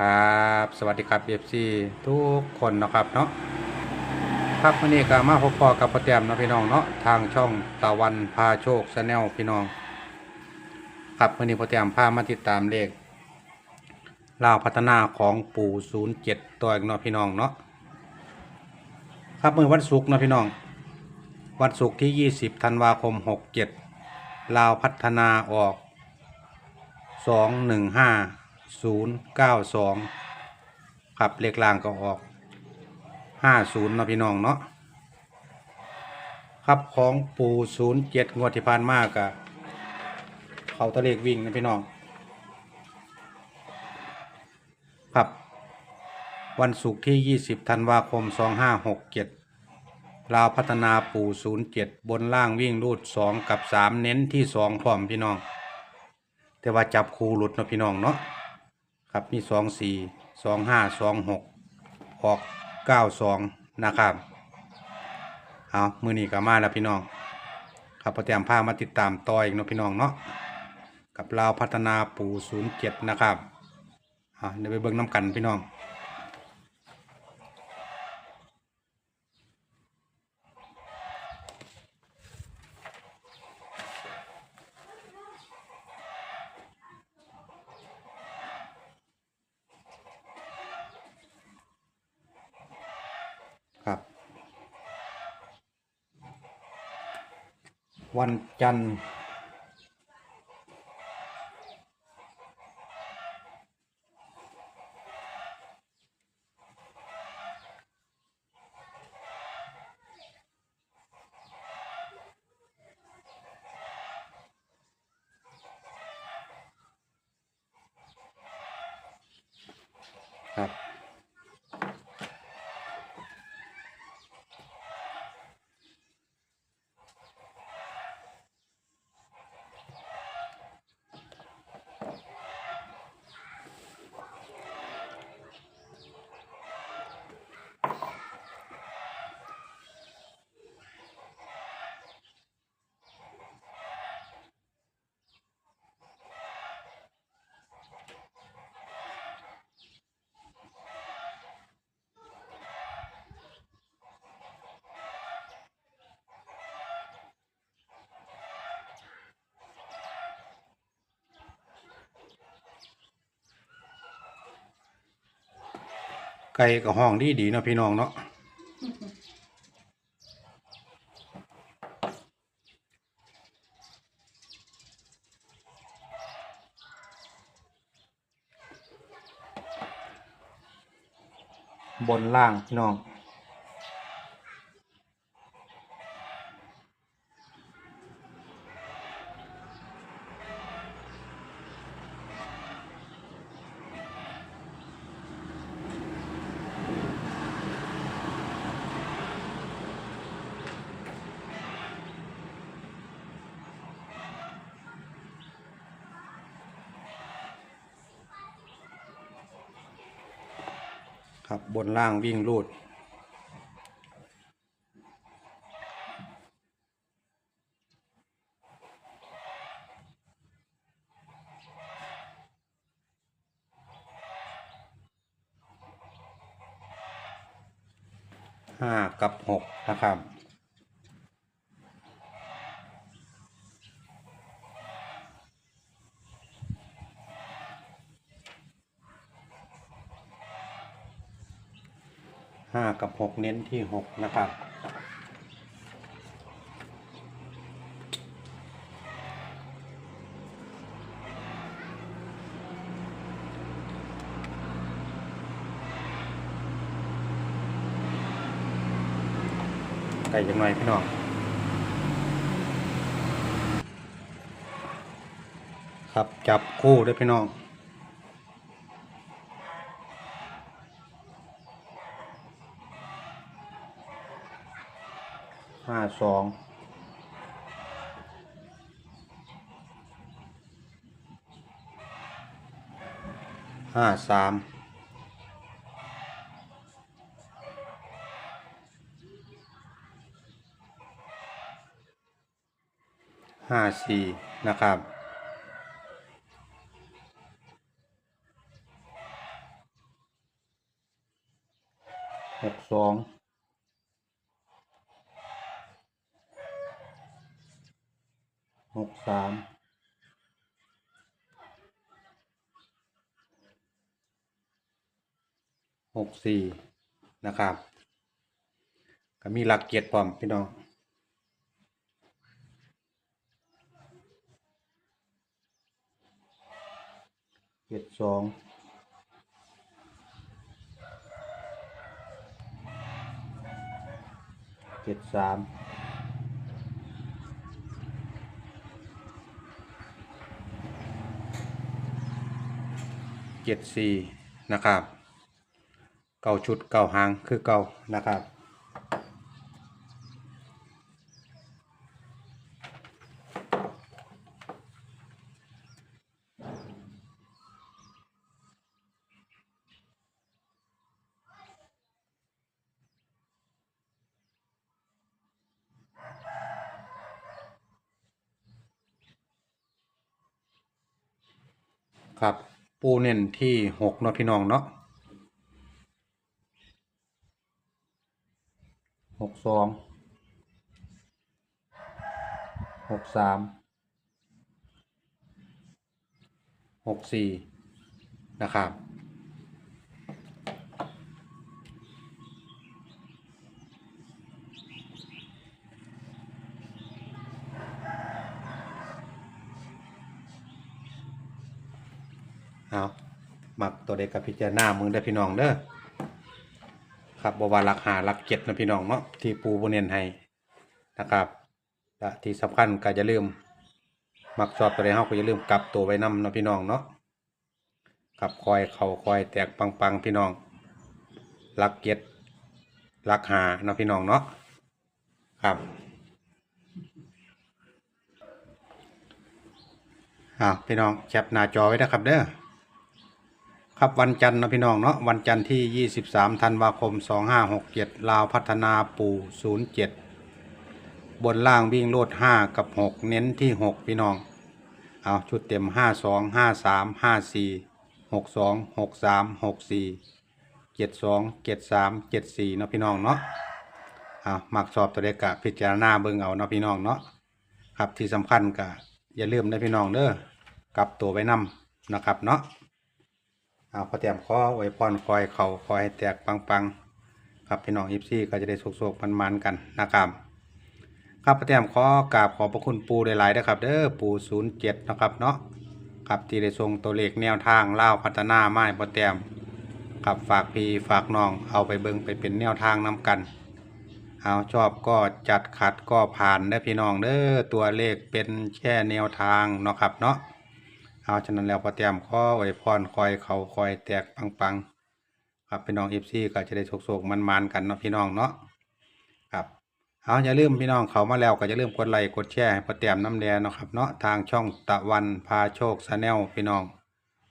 ครับสวัสดีครับเอฟซีทุกคนนะครับเนาะครับวันนี้ก็มาพบปอกับประเตียมเนาะพี่น้องเนาะทางช่องตะวันพาโชคชาแนลพี่น้อง ครับวันนี้ประเตียมพามาติดตามเลขลาวพัฒนาของปู่ศูนย์เจ็ดตัวเองเนาะพี่น้องเนาะครับเมื่อวันศุกร์เนาะพี่น้อง วันศุกร์ที่ 20ธันวาคม 67ลาวพัฒนาออกสองหนึ่งห้า ศูนย์เก้าสองครับเลขล่างก็ออกห้าศูนย์นะพี่น้องเนาะครับของปูศูนย์เจ็ดงวดที่ผ่านมากอะเขาตะเลขวิ่งนะพี่น้องครับวันศุกร์ที่ยี่สิบธันวาคมสองห้าหกเจ็ดลาวพัฒนาปูศูนย์เจ็ดบนล่างวิ่งรูดสองกับสามเน้นที่สองพร้อมพี่น้อง แต่ว่าจับคูหลุดเนาะพี่น้องเนาะ ครับมีสองสี่สองห้าสองหกออกเก้าสองนะครับเอามือนี้ก็มาแล้วพี่น้อง ครับพอเตรียมพามาติดตามต่ออีกเนาะพี่น้องเนาะกับลาวพัฒนาปูศูนย์เจ็ดนะครับอ่าเดี๋ยวไปเบิ้งน้ำกันพี่น้อง วันจันทร์ ไก่กับห้องดีดีเนาะพี่น้องเนาะบนล่างพี่น้อง ครับบนล่างวิ่งรูด ห้ากับหกนะครับ ห้ากับหกเน้นที่หกนะครับไก่ยังไงพี่น้องครับจับคู่ด้วยพี่น้อง ห้า สองห้าสามห้าสี่นะครับหกสอง กสามหกสี่นะครับ ก็มีหลักเกียรติพร้อมพี่น้องเจ็ดสองเจ็ดสาม เจ็ดสี่นะครับเก่าชุดเก่าหางคือเก่านะครับครับ ปูเน้นที่หกเนาะพี่น้องเนาะหกสองหกสามหกสี่นะครับ เอามักตัวเด็กกับพิจารณามึงได้พี่น้องเด้อครับบวารักหารักเก็ดนะพี่น้องเนาะที่ปูบนเนนให้นะครับและที่สำคัญก็จะลืมหมักชอบตัวใดเฮาก็อย่าลืมกลับตัวไว้นำเนะพี่น้องเนาะกับคอยเขาคอยแตกปังๆพี่น้องรักเก็ดรักหาเนาะพี่น้องเนาะครับอ้าพี่น้องแคปหน้าจอไว้นะครับเด้อ ครับวันจันทร์นะพี่น้องเนาะวันจันทร์ที่ 23ธันวาคม 2567 ลาวพัฒนาปู่ 07 บนล่างวิ่งโลด 5 กับ 6 เน้นที่ 6 พี่น้องเอาชุดเต็ม 52 53 54 62 63 64 72 73 74เนาะพี่น้องเนาะเอาหมักสอบตัวเลขกะพิจารณาเบิ่งเอาเนาะพี่น้องเนาะครับที่สำคัญก็อย่าลืมนะพี่น้องเด้อกลับตัวไว้นำนะครับเนาะ เอาพอเตรียมข้อไว้พรคอยเขาคอยให้แตกปังๆครับพี่น้องอีฟซี่ก็จะได้สุกๆมันๆกันนะครับครับพอเตรียมข้อกราบขอบพระคุณปูหลายๆนะครับเด้อปูศูนย์เจ็ดนะครับเนาะครับที่ได้ส่งตัวเลขแนวทางเล่าพัฒนาไม้พอเตรียมครับฝากพี่ฝากน้องเอาไปเบิ่งไปเป็นแนวทางนํกัน เอาชอบก็จัดขัดก็ผ่านได้พี่น้องเด้อตัวเลขเป็นแค่แนวทางเนาะครับเนาะ เอาฉะนั้นแล้วพอเตรียมข้อไว้พรคอยเขาคอยแตกปังๆครับพี่น้องเอฟซีก็จะได้โศกๆมันๆกันเนาะพี่น้องเนาะครับเอาอย่าลืมพี่น้องเขามาแล้วก็อย่าลืมกดไลค์กดแชร์ให้พอเตรียมน้ำแดงเนาะครับเนาะทางช่องตะวันพาโชคชาแนลพี่น้อง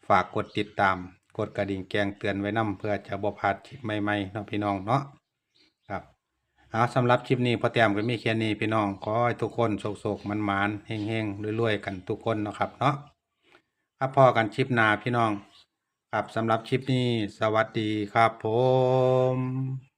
ฝากกดติดตาม กดกระดิ่งแจ้งเตือนไว้นํเพื่อจะบ่พลาดคลิปใหม่ๆเนาะพี่น้องเนาะครับเอาสำหรับคลิปนี้พอเตรียมก็มีแค่นี้พี่น้องขอให้ทุกคนโศกๆมันๆเฮงๆรวยๆกันทุกคนเนาะครับเนาะ ครับพอกันคลิปหน้าพี่น้อง ครับสำหรับคลิปนี้สวัสดีครับผม